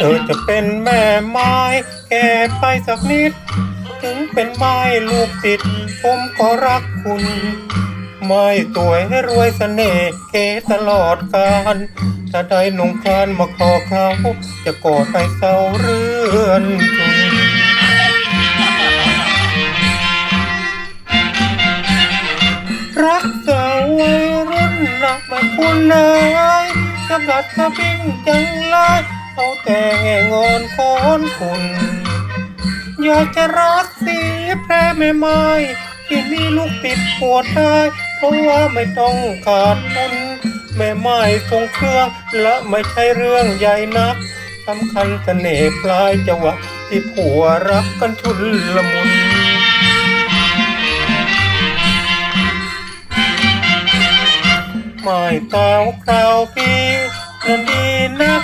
ธอจะเป็นแก่ไปสักนิด ถึงเป็นไม้ลูกติด ผมก็รักคุณ ไม่ตัวยให้รวยเสน่ห์เกตลอดกาลถ้าได้นุ่มคลานมาขอเขาจะกอดไปเศร้าเรือนทุนรักสาววัยรุ่นนักมาคุณนายกระบัดกระบิ้งจังเลย เอาแต่งงอนคอนคุณอยากจะรักสีแพร่แม่ไม้ที่มีลูกติดหัวได้ เพราะว่าไม่ต้องขาดทุนแม่ไม้ทรงเครื่องและไม่ใช่เรื่องใหญ่นักสำคัญเสน่ห์ปลายจังหวะที่ผัวรักกันชุนละมุนไม่เต้าคราวพี่นันดีนัก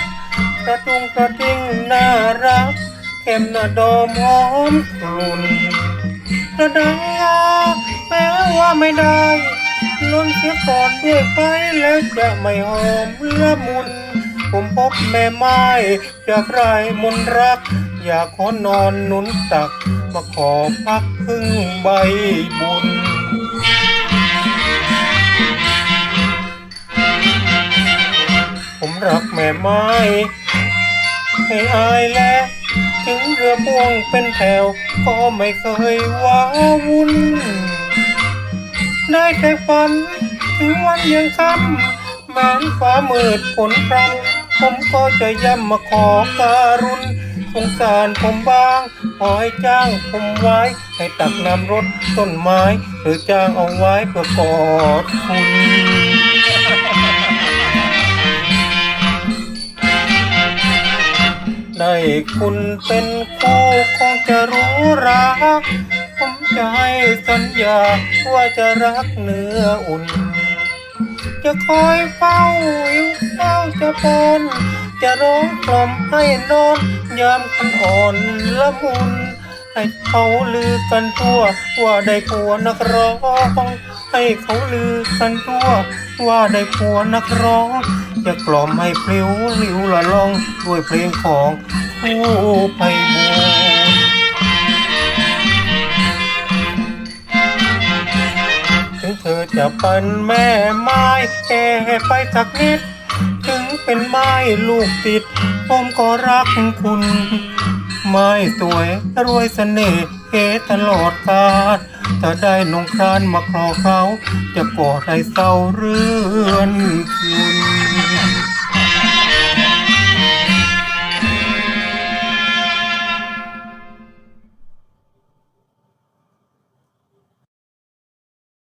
กระตุงกระติ้งน่ารัก เข็มหน้าดอมหอมกลุ่นกระดังยาแม้ว่าไม่ได้ล้นเสียก่อนด้วยไปแล้วจะไม่หอมละมุน ผมพบแม่ไม้จากไรมนรัก อยากขอนอนนุนตัก มาขอพักพึ่งใบบุญ รักแม่ไม้ ให้อายและ ถึงเรือพ่วงเป็นแถว ก็ไม่เคยว้าวุ่น ได้แต่ฝัน ถึงวันยังค่ำแม้นฟ้ามืดฝนพรำผมก็จะย้ำมาขอการุณสงสารผมบ้าง ขอให้จ้างผมไว้ ให้ตักน้ำรดต้นไม้ หรือจ้างเอาไว้เพื่อกอดคุณ ได้คุณเป็นคู่คงจะรู้รัก ผมจะให้สัญญาว่าจะรักเนื้ออุ่น จะคอยเฝ้าอยู่เฝ้าจะปอนจะร้องกล่อมให้นอนยามคันอ่อนละมุน ให้เขาลือกันทั่ว ว่าได้ผัวนักร้อง ให้เขาลือกันทั่ว ว่าได้ผัวนักร้องจะกล่อมให้พลิ้วลิ้วละล่องด้วยเพลงของคู่ไปบูถึงเธอจะเป็นแม่ไม้แก่ไปสักนิด ถึงเป็นไม้ลูกติด ผมก็รักคุณ ไม้สวย รวยเสน่ห์เอตลอดกาลถ้าได้นงครานมาครอเขาจะกอดให้เศร้าเรือนคุณ